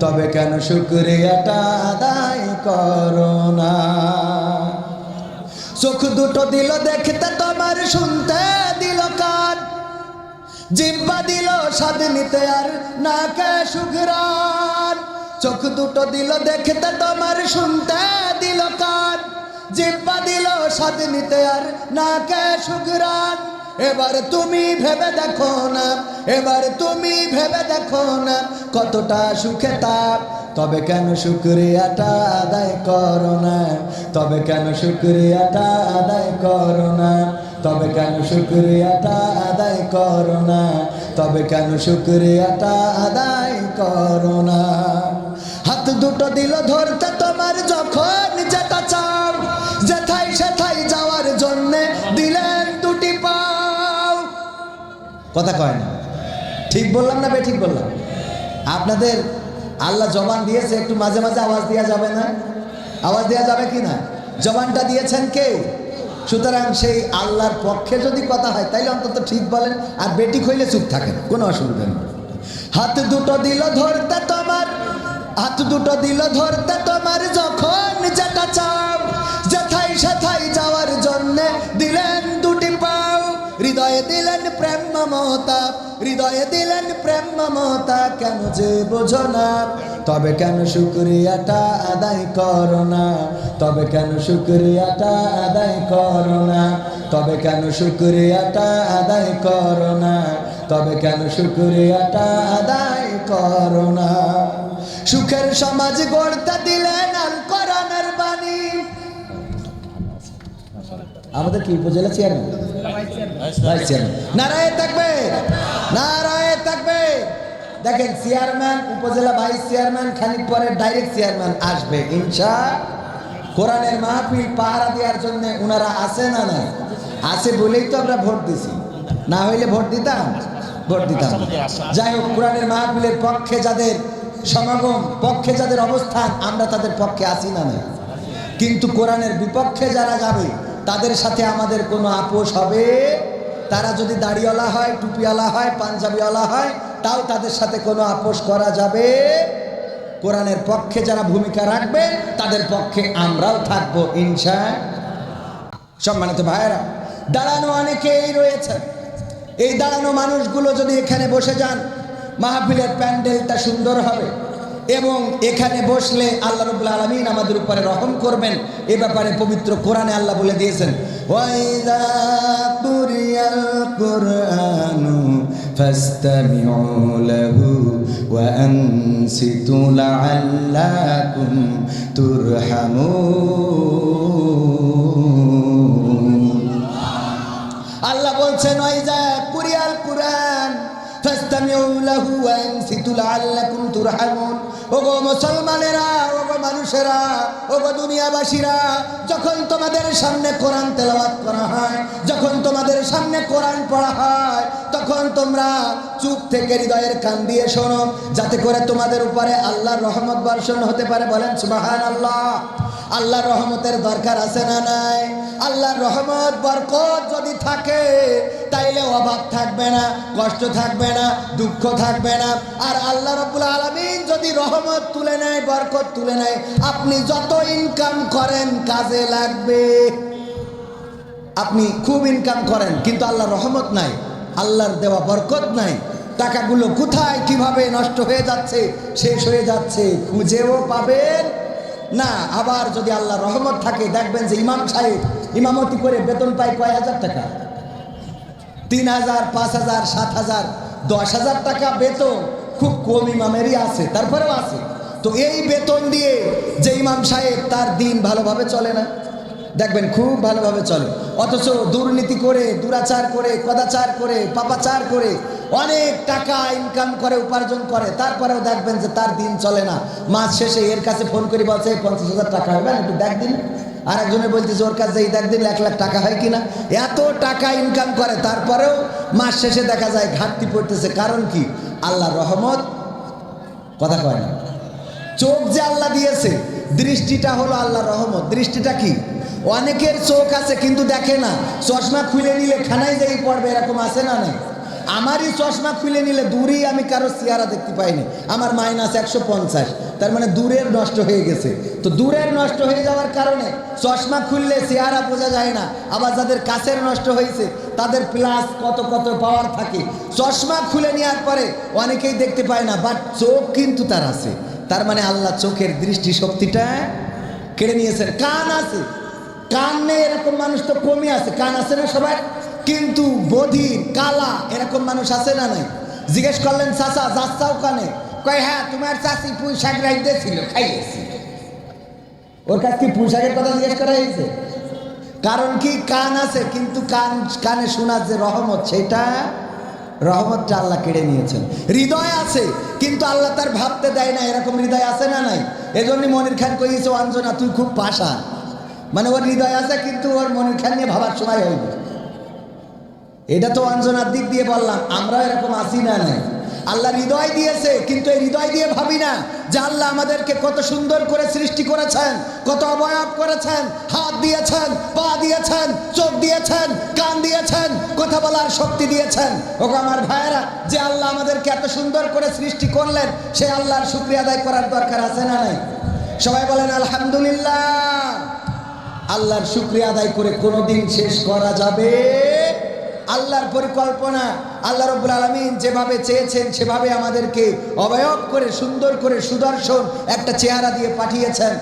তবে কেন শুক্রিয়াটা আদায় করো না? চোখ দুটো দিল দেখতে তোমার, শুনতে দিল কান। জিব্বা দিল স্বাদ নিতে আর নাকে সুঘরান চোখ দুটো দিল দেখতে তোমার, শুনতে দিল কান। জিব্বা দিল স্বাদ নিতে আর নাকে সুঘরান এবার তুমি ভেবে দেখো না, এবার তুমি ভেবে দেখো না কতটা সুখে তাপ। তবে কেন শুক্রিয়াটা আদায় করো না? তবে কেন শুক্রিয়াটা আদায় করো না? তবে কেন শুক্রিয়াটা আদায় করো না? তবে কেন শুক্রিয়াটা আদায় করো না? হাত দুটো দিল ধরতে তোমার যখন কথা কয় না। ঠিক বললাম না বে, ঠিক বললাম? আপনাদের আল্লাহ জবান দিয়েছে, একটু মাঝে মাঝে আওয়াজ দেওয়া যাবে না? আওয়াজ দেওয়া যাবে কি না? জবানটা দিয়েছেন কে? সুতরাং সেই আল্লাহর পক্ষে যদি কথা হয়, তাইলে অন্তত ঠিক বলেন, আর বেটি খইলে চুপ থাকেন, কোনো অসুবিধা নেই। হাত দুটো দিল ধরতে তোমার, হাত দুটো দিল ধরতে তোমার মমতা? হৃদয়ে দিলেন প্রেম মমতা, কেন যে বোঝো না? তবে কেন শুক্রিয়াটা আদায় করো না? তবে কেন শুক্রিয়াটা আদায় করো না? তবে কেন শুক্রিয়াটা আদায় করো না? তবে কেন শুক্রিয়াটা আদায় করো না? সুখের সমাজ গড়তে দিলেন আল কোরআনের আমাদের কি উপজেলা চেয়ারম্যান ভাইস চেয়ারম্যান নারায় থাকবে নারায় থাকবে। দেখেন চেয়ারম্যান উপজেলা ভাইস চেয়ারম্যান খানিক পরে ডাইরেক্ট চেয়ারম্যান আসবে। ইনশা, কোরআনের মাহফিল পাহারা দেওয়ার জন্য ওনারা আসে না নাই? আসে বলেই তো আমরা ভোট দিছি। না হইলে ভোট দিতাম? ভোট দিতাম। যাই হোক, কোরআনের মাহফিলের পক্ষে যাদের সমাগম, পক্ষে যাদের অবস্থান, আমরা তাদের পক্ষে আসি না নাই? কিন্তু কোরআনের বিপক্ষে যারা যাবে তাদের সাথে আমাদের কোনো আপোষ হবে? তারা যদি দাড়িওয়ালা হয়, টুপিওয়ালা হয়, পাঞ্জাবিওয়ালা হয়, তাও তাদের সাথে কোনো আপোষ করা যাবে? কোরআনের পক্ষে যারা ভূমিকা রাখবে, তাদের পক্ষে আমরাও থাকব ইনশা সম্মানিত ভাইয়েরা, দাঁড়ানো অনেকেই রয়েছে। এই দাঁড়ানো মানুষগুলো যদি এখানে বসে যান, মাহফিলের প্যান্ডেলটা সুন্দর হবে। এবং এখানে বসলে আল্লাহ রবুল্লা আলমিন আমাদের উপরে রহম করবেন। এ ব্যাপারে পবিত্র কোরআনে আল্লাহ বলে দিয়েছেন আল্লাহ বলছেন ওই যা কুরিয়াল কুরআন ফাস্তামিউ লাহু ওয়া আনসিতু লাআল্লাকুম তুরহামুন। মুসলমানেরা মানুষেরা, ওগো দুনিয়াবাসীরা, যখন তোমাদের সামনে কোরআন তেলাওয়াত করা হয়, যখন তোমাদের সামনে কোরআন পড়া হয়, তখন তোমরা চুপ থেকে হৃদয়ের কান দিয়ে শোনো, যাতে করে তোমাদের উপরে আল্লাহর রহমত বর্ষণ হতে পারে। বলেন সুবাহান আল্লাহ আল্লাহর রহমতের দরকার আছে না নাই? আল্লাহর রহমত, বরকত যদি থাকে তাইলে অভাব থাকবে না, কষ্ট থাকবে না, দুঃখ থাকবে না। আর আল্লাহ রব্বুল আলমিন যদি রহমত তুলে নেয়, বরকত তুলে নেয়, আপনি যত ইনকাম করেন কাজে লাগবে। আপনি খুব ইনকাম করেন, কিন্তু আল্লাহর রহমত নাই, আল্লাহর দেওয়া বরকত নাই। টাকাগুলো কোথায়, কীভাবে নষ্ট হয়ে যাচ্ছে, শেষ হয়ে যাচ্ছে, খুঁজেও পাবেন না। আবার যদি আল্লাহ রহমত থাকে, দেখবেন যে ইমাম সাহেব ইমামতি করে বেতন পায় কয় হাজার টাকা? তিন হাজার, পাঁচ হাজার, সাত হাজার, দশ হাজার টাকা বেতন খুব কম ইমামেরই আছে, তারপরেও আছে। তো এই বেতন দিয়ে যে ইমাম সাহেব তার দিন ভালোভাবে চলে না। দেখবেন খুব ভালোভাবে চলে। অথচ দুর্নীতি করে, দুরাচার করে কদাচার করে, পাপাচার করে অনেক টাকা ইনকাম করে, উপার্জন করে, তারপরেও দেখবেন যে তার দিন চলে না। মাস শেষে এর কাছে ফোন করে, বলছে পঞ্চাশ হাজার টাকা হবে, একটু দেখ দিন। আর একজনে বলতেছে, ওর কাছে এই দেখ দিন এক লাখ টাকা হয় কিনা? এত টাকা ইনকাম করে। তারপরেও মাস শেষে দেখা যায় ঘাটতি পড়তেছে। কারণ কি? আল্লাহ রহমত। কথা কয় না। চোখ যে আল্লাহ দিয়েছে, দৃষ্টিটা হলো আল্লাহ রহমত। দৃষ্টিটা কি? অনেকের চোখ আছে কিন্তু দেখে না। চশমা খুলে নিলে খানাই যাই পড়বে, এরকম আছে না নাই? আমারই চশমা খুলে নিলে দূরেই আমি কারও চেহারা দেখতে পাইনি। আমার মাইনাস একশো পঞ্চাশ। তার মানে দূরের নষ্ট হয়ে গেছে। তো দূরের নষ্ট হয়ে যাওয়ার কারণে চশমা খুললে চেহারা বোঝা যায় না। আবার যাদের কাছের নষ্ট হয়েছে, তাদের প্লাস কত কত পাওয়ার থাকে। চশমা খুলে নেওয়ার পরে অনেকেই দেখতে পায় না বাট চোখ কিন্তু তার আছে। তার মানে আল্লাহ চোখের দৃষ্টি শক্তিটা কেড়ে নিয়েছেন। কান আছে। কান নেই এরকম মানুষ তো কমই আছে। কান আছে না সবাই কিন্তু বধির কালা, এরকম মানুষ আছে না নাই? জিজ্ঞেস করলেন, চাচা, যাচ্ছাও কানে? কয় হ্যাঁ তোমার চাষি পুঁই শাক রাইতে ছিল খাইয়েছি ওর কাছে কি পুঁই শাকের কথা জিজ্ঞেস করা হয়েছে? কারণ কি, কান আছে, কিন্তু কান, কানে শোনার যে রহমত, সেটা রহমতটা আল্লাহ কেড়ে নিয়েছেন। হৃদয় আছে, কিন্তু আল্লাহ তার ভাবতে দেয় না, এরকম হৃদয় আছে না নাই? এজন্য মনির খান কইছে অঞ্জনা তুই খুব পাশা মানে ওর হৃদয় আছে, কিন্তু ওর মনির খান নিয়ে ভাবার সময় হয়নি। এটা তো অঞ্জনার দিক দিয়ে বললাম আমরাও এরকম আসি না নাই আল্লাহ হৃদয় দিয়েছে, কিন্তু এই হৃদয় দিয়ে ভাবি না যে আল্লাহ আমাদেরকে কত সুন্দর করে সৃষ্টি করেছেন, কত অবয়ব করেছেন, হাত দিয়েছেন, পা দিয়েছেন, চোখ দিয়েছেন, কান দিয়েছেন, কথা বলার শক্তি দিয়েছেন। ওকে আমার ভাইয়েরা, যে আল্লাহ আমাদেরকে এত সুন্দর করে সৃষ্টি করলেন, সে আল্লাহর শুক্রিয়া আদায় করার দরকার আছে না নাই? সবাই বলেন, আলহামদুলিল্লাহ। আল্লাহর শুক্রিয়া আদায় করে কোনোদিন শেষ করা যাবে আল্লাহর পরিকল্পনা আল্লাহ রব্বুল আলমিন যেভাবে চেয়েছেন সেভাবে আমাদেরকে অবয়ব করে সুন্দর করে সুদর্শন একটা চেহারা দিয়ে পাঠিয়েছেন।